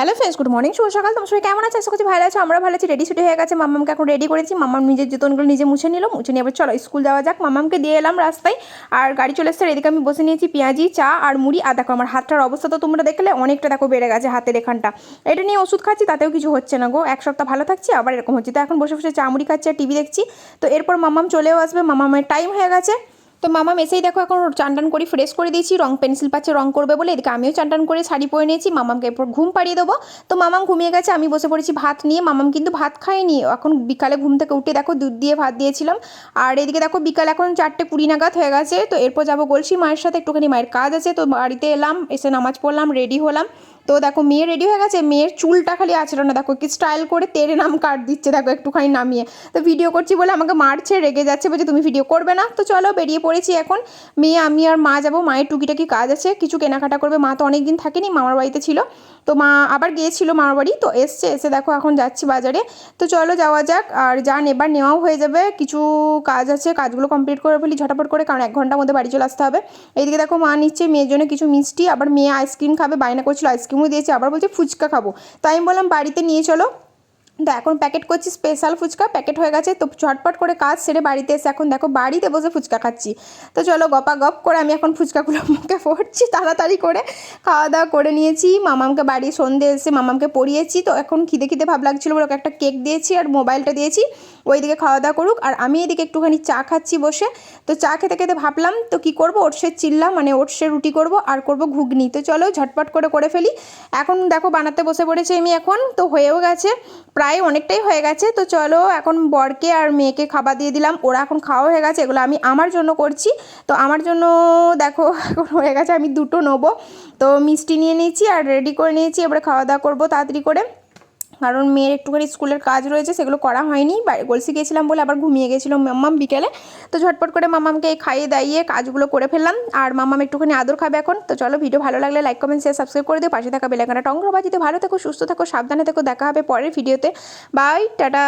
Hello friends good morning শুভ সকাল। তোমার সবাই কেমন আছে? আশা করছি ভালো আছে, আমরা ভালো আছি রেডি শুটি হয়ে গেছে। মামামকে এখন রেডি করেছি। মামাম নিজের জুতনগুলো নিজে মুছে নিল। মুছে নিয়ে এবার চলো স্কুল যাওয়া যাক। মামামকে দিয়ে এলাম রাস্তায়। আর গাড়ি চলে এসছে, এদিকে আমি বসে নিয়েছি পেঁয়াজি, চা আর মুড়ি। আর দেখো আমার হাতটার অবস্থা তো তোমরা দেখলে অনেকটা দেখো বেড়ে গেছে হাতের এখানটা। এটা নিয়ে ওষুধ খাচ্ছি, তাতেও কিছু হচ্ছে না গো। এক সপ্তাহ ভালো থাকছি, আবার এরকম হচ্ছে। তো এখন বসে বসে চা, মুড়ি খাচ্ছি আর টিভি দেখছি। তো এরপর মামাম চলেও আসবে। মামামের টাইম হয়ে গেছে। তো মামা মেসেই দেখো এখন চান টান করে ফ্রেশ করে দিয়েছি, রং পেন্সিল পাচ্ছে, রং করবে বলে এদিকে আমিও চান টান করে শাড়ি পরে নিয়েছি, মামামকে এরপর ঘুম পাড়িয়ে দেবো। তো মামাম ঘুমিয়ে গেছে, আমি বসে পড়েছি ভাত নিয়ে, মামাম কিন্তু ভাত খায়নি। এখন বিকালে ঘুম থেকে উঠে দেখো দুধ দিয়ে ভাত দিয়েছিলাম। আর এদিকে দেখো বিকাল এখন চারটে কুড়ি নাগাদ হয়ে গেছে, তো এরপর যাব গলসি মায়ের সাথে, একটুখানি মায়ের কাজ আছে, তো বাড়িতে এলাম, এসে নামাজ পড়লাম রেডি হলাম। তো দেখো, মেয়ে রেডি হয়ে গেছে, মেয়ের চুলটা খালি আছে না। দেখো, কি স্টাইল করে তেরে নাম কাট দিচ্ছে, দেখো, একটুখানি নামিয়ে। তো ভিডিও করছি বলে আমাকে মারছে, রেগে যাচ্ছে, বলছে, তুমি ভিডিও করবে না? তো চলো, বেরিয়ে পড়েছি এখন। মেয়ে, আমি আর মা যাব, মায়ের টুকিটাকি কাজ আছে, কিছু কেনাকাটা করবে। মা তো অনেক দিন থাকেনি, মামার বাড়িতে ছিল। তো মা আবার গিয়েছিল মামার বাড়ি, তো এসছে, এসে দেখো, এখন যাচ্ছি বাজারে। তো চলো, যাওয়া যাক, আর যা নেবার নেওয়াও হয়ে যাবে। কিছু কাজ আছে, কাজগুলো কমপ্লিট করে ফেলি, ঝটাপট করে, কারণ এক ঘণ্টার মধ্যে বাড়ি চলে আসতে হবে। এইদিকে দেখো, মা নিচ্ছে, মেয়ের জন্য কিছু মিষ্টি, আবার মেয়ে আইসক্রিম খাবে, বায়না করছিল আইসক্রিমও দিয়েছে আবার বলছে ফুচকা খাব। তাই আমি বললাম বাড়িতে নিয়ে চলো। তো এখন প্যাকেট করছি স্পেশাল ফুচকা প্যাকেট হয়ে গেছে, তো ঝটপট করে কাজ সেরে বাড়িতে এসে এখন দেখো, বাড়িতে বসে ফুচকা খাচ্ছি। তো চলো গপা গপ করে আমি এখন ফুচকাগুলো মুখে পড়ছি তাড়াতাড়ি করে খাওয়া দাওয়া করে নিয়েছি। মামামকে বাড়ি সন্ধে এসে মামামকে পড়িয়েছি, তো এখন খিদে খিদে ভাব লাগছিল ওকে একটা কেক দিয়েছি আর মোবাইলটা দিয়েছি, ওইদিকে খাওয়া দাওয়া করুক। আর আমি এদিকে একটুখানি চা খাচ্ছি বসে, তো চা খেতে খেতে ভাবলাম, তো কি করব? ওটসের চিল্লা মানে ওটসের রুটি করব আর করব ঘুগনি। তো চলো ঝটপট করে করে ফেলি। এখন দেখো বানাতে বসে পড়েছি আমি এখন, তো হয়েও গেছে। প্রায় অনেকটাই হয়ে গেছে। তো চলো এখন বরকে আর মেয়েকে খাবার দিয়ে দিলাম। ওরা এখন খাওয়া হয়ে গেছে, এগুলো আমি আমার জন্য করছি। তো আমার জন্য দেখো, এখন হয়ে গেছে, আমি দুটো নেব। তো মিষ্টি নিয়ে নিয়েছি আর রেডি করে নিয়েছি। এবারে খাওয়া দাওয়া করব তাড়াতাড়ি করে। কারণ মেয়ের একটুখানি স্কুলের কাজ রয়েছে, সেগুলো করা হয়নি। গলসি গেছিলাম বলে আবার ঘুমিয়ে গেছিল মাম্মাম বিকেলে। তো ঝটপট করে মামামকে খাইয়ে দাইয়ে কাজগুলো করে ফেললাম। আর মামাম একটুখানি আদর খাবে এখন। তো চলো ভিডিও ভালো লাগলে লাইক কমেন্ট শেয়ার সাবস্ক্রাইব করে দিও। পাশে থাকা বেলাকানা টংগ্রবাজিতে বাজিতে ভালো থেকো, সুস্থ থাকো, সাবধানে থেকো। দেখা হবে পরের ভিডিওতে বাই টাটা।